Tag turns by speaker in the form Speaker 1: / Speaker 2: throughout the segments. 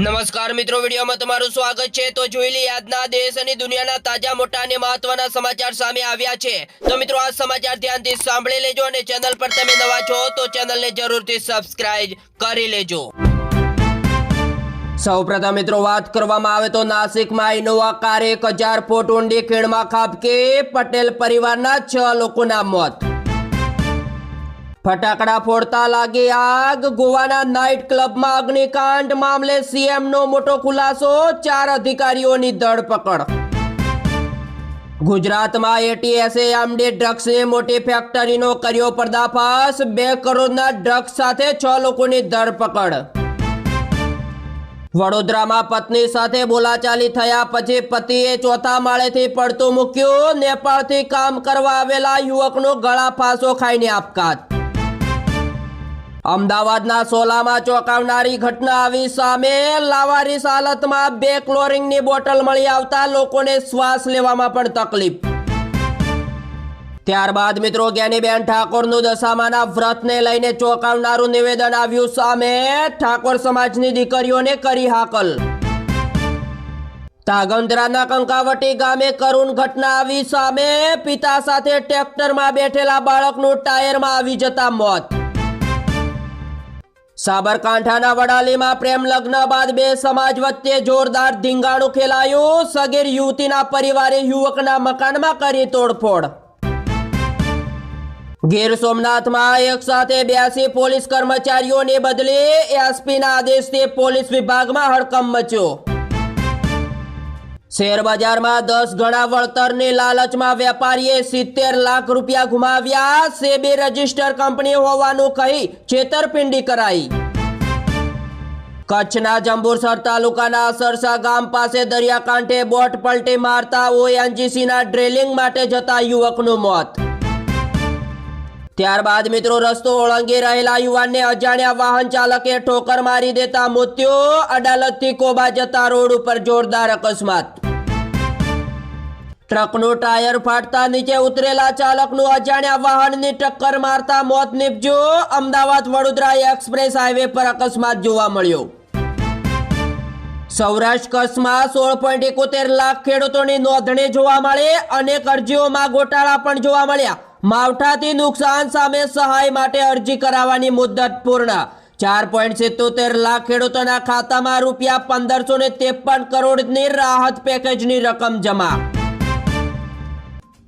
Speaker 1: નમસ્કાર મિત્રો, વિડીયોમાં તમારું સ્વાગત છે. તો જોઈ લઈએ, આજના દેશ અને દુનિયાના તાજા, મોટા અને મહત્વના સમાચાર સામે આવ્યા છે. તો મિત્રો, આ સમાચાર ધ્યાનથી સાંભળી લેજો અને ચેનલ પર તમે નવા છો, તો ચેનલને જરૂરથી સબસ્ક્રાઇબ કરી લેજો. સૌપ્રથમ મિત્રો, વાત કરવામાં આવે તો નાસિકમાં ઇનોવા કાર એક હજાર ફૂટ ઊંડી ખીણમાં ખાબકે પટેલ પરિવારના છ લોકોના મોત. ફટાકડા ફોડતા લાગી આગ. ગોવાના નાઇટ ક્લબમાં અગ્નિકાંડ મામલે સીએમ નો મોટો ખુલાસો, ચાર અધિકારીઓની ધરપકડ. ગુજરાતમાં એટીએસએ આમડે ડ્રગ્સની મોટી ફેક્ટરીનો કર્યો પર્દાફાશ. બે કરોડના ડ્રગ્સ સાથે છ લોકોની ધરપકડ. વડોદરામાં પત્ની સાથે બોલાચાલી થયા પછી પતિએ ચોથા માળેથી પડતું મૂક્યું. નેપાળથી કામ કરવા આવેલા યુવકનો ગળા ફાંસો ખાઈને આપઘાત. અમદાવાદના સોલામાં ચોંકાવનારી ઘટના આવી સામે લાવારીસ હાલતમાં બે ક્લોરિંગની બોટલ મળી આવતા લોકોને શ્વાસ લેવામાં પણ તકલીફ. ત્યારબાદ મિત્રો જ્ઞાનીબેન ઠાકોરનું દશામાના વ્રતને લઈને ચોંકાવનારું નિવેદન આવ્યું સામે ઠાકોર સમાજની દીકરીઓને કરી હાકલ. તાગંદ્રાના કંકાવટી ગામે કરુણ ઘટના આવી સામે પિતા સાથે ટ્રેક્ટરમાં બેઠેલા બાળકનું ટાયરમાં આવી જતા મોત. સાબરકાંઠાના વડાલીમાં પ્રેમ લગ્ન બાદ બે સમાજ વચ્ચે જોરદાર ધીંગાણું ખેલાયું. સગીર યુવતીના પરિવારે યુવકના મકાનમાં કરી તોડફોડ. ગીર સોમનાથમાં એક સાથે બ્યાસી પોલીસ કર્મચારીઓની બદલી એસપીના આદેશથી પોલીસ વિભાગમાં હડકંપ મચ્યો. શેર બજારમાં દસ ગણા વળતરની લાલચમાં વેપારીએ સિત્તેર લાખ રૂપિયા ગુમાવ્યા. સેબી રજિસ્ટર કંપની હોવાનું કહી છેતરપિંડી કરાઈ. કચ્છના જંબુસર તાલુકાના સરસા ગામ પાસે દરિયાકાંઠે બોટ પલટી મારતા ઓએનજીસીના ડ્રેલિંગ માટે જતા યુવકનું મોત. ત્યારબાદ મિત્રો, રસ્તો ઓળંગી રહેલા યુવાનને અજાણ્યા વાહન ચાલકે ઠોકર મારી દેતા મૃત્યુ. અડાલતથી કોબા જતા રોડ ઉપર જોરદાર અકસ્માત. ટ્રકનું ટાયર ફાટતા નીચે ઉતરેલા ચાલકનું અજાણ્યા વાહનની ટક્કર મારતા મોત નીપજ્યું. અમદાવાદ વડોદરા એક્સપ્રેસ હાઈવે પર અકસ્માત જોવા મળ્યો. સૌરાષ્ટ્ર કચ્છમાં સોળ પોઈન્ટ એકોતેર લાખ ખેડૂતોની નોંધણી જોવા મળી. અનેક અરજીઓમાં ગોટાળા પણ જોવા મળ્યા. માવઠાથી નુકસાન સામે સહાય માટે અરજી કરાવવાની મુદત પૂર્ણ. ચાર પોઈન્ટ સિત્તોતેર લાખ ખેડૂતોના ખાતામાં રૂપિયા પંદરસો ને ત્રેપન કરોડની રાહત પેકેજની રકમ જમા.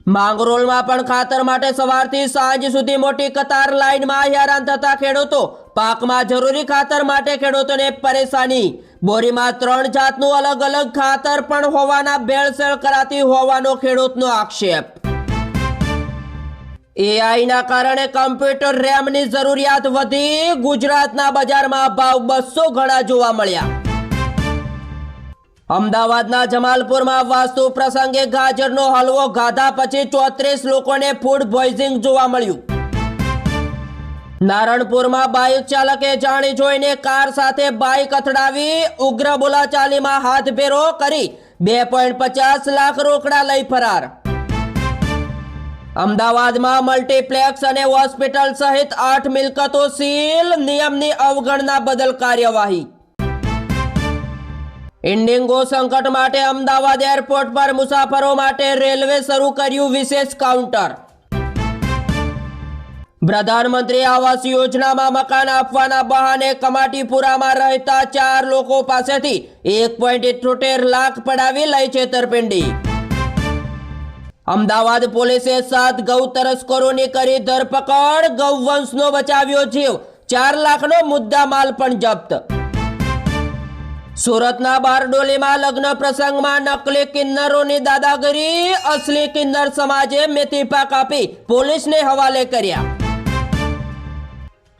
Speaker 1: માંગરોળમાં પણ ખાતર માટે સવારથી સાંજ સુધી મોટી કતાર લાઇનમાં હેરાન થતા ખેડૂતો. પાકમાં જરૂરી ખાતર માટે ખેડૂતોને પરેશાની. બોરીમાં ત્રણ જાતનું અલગ અલગ ખાતર પણ હોવાના ભેળસેળ કરાતી હોવાનો ખેડૂતનો આક્ષેપ. એઆઈના કારણે કમ્પ્યુટર રેમની જરૂરિયાત વધી. ગુજરાતના બજારમાં ભાવ બસો ગણા જોવા મળ્યા. અમદાવાદના જમાલપુરમાં વાસ્તુ પ્રસંગે ગાજરનો હલવો ગાધા પછી ચોત્રીસ લોકોને ફૂડ પોઈઝિંગ જોવા મળ્યું. નારણપુરમાં બાઇક ચાલકે જાણી જોઈને કાર સાથે બાઇક અથડાવી ઉગ્ર બોલાચાલીમાં હાથફેરો કરી બે પોઈન્ટ પચાસ લાખ રોકડા લઈ ફરાર. અમદાવાદમાં મલ્ટીપ્લેક્સ અને હોસ્પિટલ સહિત આઠ મિલકતો સીલ, નિયમની અવગણના બદલ કાર્યવાહી. ઇન્ડિંગો સંકટ માટે અમદાવાદ એરપોર્ટ પર મુસાફરો માટે રેલવે શરૂ કર્યું વિશેષ કાઉન્ટર. પ્રધાનમંત્રી આવાસ યોજનામાં મકાન આપવાના બહાને કમાટીપુરામાં રહેતા ચાર લોકો પાસેથી એક પોઈન્ટ ઇઠોતેર લાખ પડાવી લઈ છેતરપિંડી અમદાવાદ પોલીસે સાત ગૌ તસ્કરોની કરી ધરપકડ, ગૌવંશનો બચાવ્યો જીવ, ચાર લાખનો મુદ્દા માલ પણ જપ્ત. સુરતના બારડોલીમાં લગ્ન પ્રસંગમાં નકલી કિન્નરોની દાદાગીરી, અસલી કિન્નર સમાજે મેથી પાક આપી પોલીસને હવાલે કર્યા.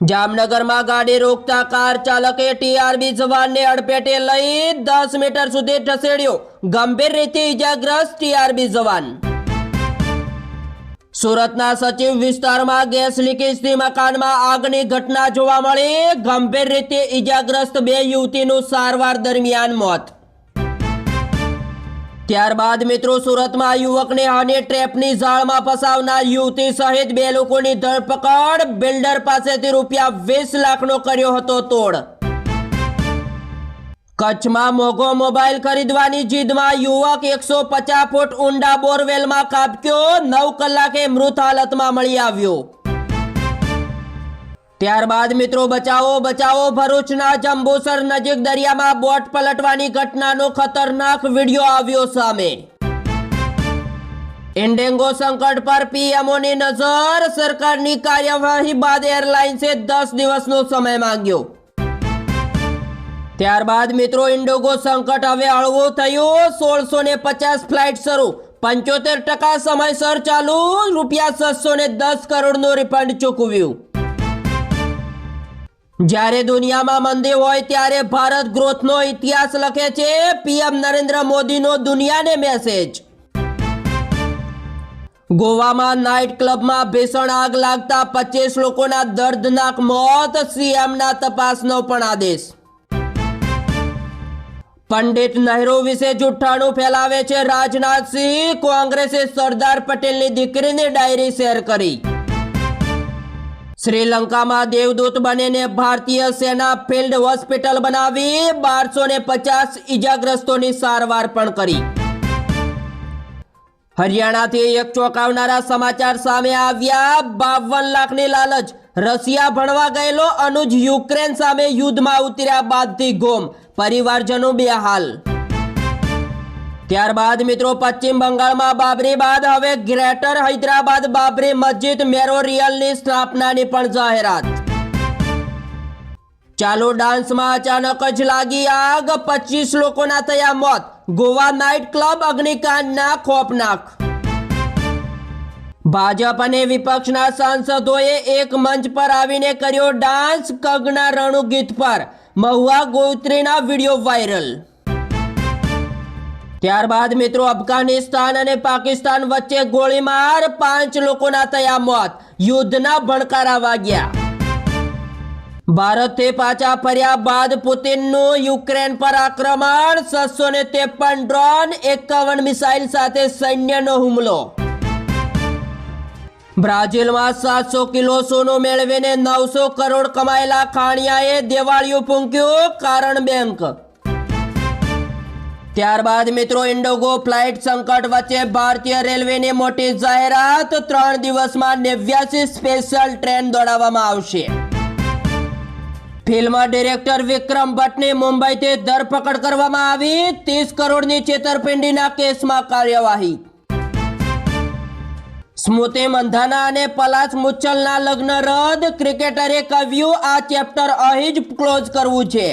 Speaker 1: જામનગરમાં ગાડી રોકતા કાર ચાલકે ટીઆરબી જવાનને અડપેટે લઈ દસ મીટર સુધી ઠસેડ્યો ગંભીર રીતે ઇજાગ્રસ્ત ટીઆરબી જવાન. સુરતના સચિવ વિસ્તારમાં ગેસ લીકેજથી મકાનમાં આગની ઘટના જોવા મળી. ગંભીર રીતે ઈજાગ્રસ્ત બે યુવતીનું સારવાર દરમિયાન મોત. ત્યારબાદ મિત્રો સુરતમાં યુવકને હની ટ્રેપની જાળમાં ફસાવનાર યુવતી સહિત બે લોકોની ધરપકડ. બિલ્ડર પાસેથી રૂપિયા વીસ લાખનો કર્યો હતો તોડ. કચ્છમાં મોઘો મોબાઈલ ખરીદવાની જીદમાં યુવક એકસો પચાસ ફૂટ ઊંડા બોરવેલમાં કાપ્યો નવ કલાકે મૃત હાલતમાં મળી આવ્યો. ત્યારબાદ મિત્રો, બચાવો બચાવો ભરૂચના જંબુસર નજીક દરિયામાં બોટ પલટવાની ઘટનાનો ખતરનાક વીડિયો આવ્યો સામે. ઇન્ડેંગો સંકટ પર પીએમઓની નજર, સરકારની કાર્યવાહી બાદ એરલાઇન્સે દસ દિવસનો સમય માંગ્યો. ત્યારબાદ મિત્રો ઇન્ડોગો સંકટ હવે હળવું થયું. સોળસો ને પચાસ ફ્લાઇટ શરૂ. પંચોતેર ટકા સમયસર ચાલુ. રૂપિયા છસો ને દસ કરોડનું રિફંડ ચૂકવ્યું. જ્યારે દુનિયામાં મંદી હોય ત્યારે ભારત ગ્રોથનો ઇતિહાસ લખે છે. પીએમ નરેન્દ્ર મોદીનો દુનિયાને મેસેજ ગોવામાં નાઇટ ક્લબમાં ભીષણ આગ લાગતા પચીસ લોકોના દર્દનાક મોત. સીએમના તપાસનો પણ આદેશ. પંડિત નહેરુ વિશે જુઠ્ઠાણું ફેલાવે છે રાજનાથસિંહ કોંગ્રેસે સરદાર પટેલની દીકરીની ડાયરી શેર કરી. શ્રીલંકામાં દેવદૂત બનીને ભારતીય સેના ફિલ્ડ હોસ્પિટલ બનાવી બારસો ને પચાસ ઈજાગ્રસ્તોની સારવાર પણ કરી. હરિયાણાથી એક ચોંકાવનારા સમાચાર સામે આવ્યા. બાવન લાખની લાલચ. રશિયા ભણવા ગયેલો અનુજ યુક્રેન સામે યુદ્ધમાં ઉતર્યા બાદથી ગોમ. પરિવારજનો બેહાલ. ત્યારબાદ મિત્રો પશ્ચિમ બંગાળમાં બાબરી બાદ, હવે ગ્રેટર હૈદરાબાદ બાબરી મસ્જિદ મેમોરિયલની સ્થાપનાની પણ જાહેરાત. ચાલુ ડાન્સમાં અચાનક જ લાગી આગ પચીસ લોકોના થયા મોત. ગોવા નાઇટ ક્લબ અગ્નિકાંડના ખોફનાક ભાજપ અને વિપક્ષના સાંસદોએ એક મંચ પર આવીને કર્યો ડાન્સ, કગના રણુ ગીત પર. મહુવા ગોત્રીના વીડિયો વાયરલ. ત્યારબાદ મિત્રો અફઘાનિસ્તાન અને પાકિસ્તાન વચ્ચે ગોળીમાર, પાંચ લોકોના થયા મોત, યુદ્ધના ભણકારા વાગ્યા. ભારતથી પાછા ફર્યા બાદ પુતિનનું યુક્રેન પર આક્રમણ, સાતસો ને ત્રેપન ડ્રોન, એકાવન મિસાઇલ સાથે સૈન્યનો હુમલો. બ્રાઝિલમાં સાતસો કિલો સોનું મેળવીને નવસો કરોડ કમાયેલા ખાણિયાએ દેવાળિયું ફૂંક્યું કારણ બેંક. ત્યારબાદ મિત્રો ઇન્ડોગો ફ્લાઇટ સંકટ વચ્ચે ભારતીય રેલવેની મોટી જાહેરાત ત્રણ દિવસમાં નેવ્યાસી સ્પેશિયલ ટ્રેન દોડાવવામાં આવશે. ફિલ્મ ડિરેક્ટર વિક્રમ ભટ્ટની મુંબઈથી ધરપકડ કરવામાં આવી, ત્રીસ કરોડની છેતરપિંડીના કેસમાં કાર્યવાહી. સ્મૃતિ મંધાના અને પલાશ મુચ્છલના લગ્ન રદ. ક્રિકેટરે કહ્યું, આ ચેપ્ટર અહીં જ ક્લોઝ કરવું છે.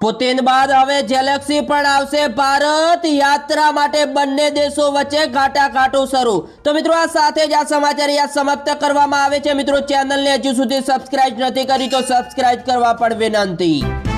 Speaker 1: પુતિન બાદ હવે જેલેક્સી પણ આવશે ભારત. યાત્રા માટે બંને દેશો વચ્ચે ઘાટાઘાટો શરૂ. તો મિત્રો, આ સાથે જ આ સમાચાર યા સમાપ્ત કરવામાં આવે છે. મિત્રો, ચેનલને હજુ સુધી સબસ્ક્રાઇબ નથી કરી તો સબસ્ક્રાઇબ કરવા પણ વિનંતી.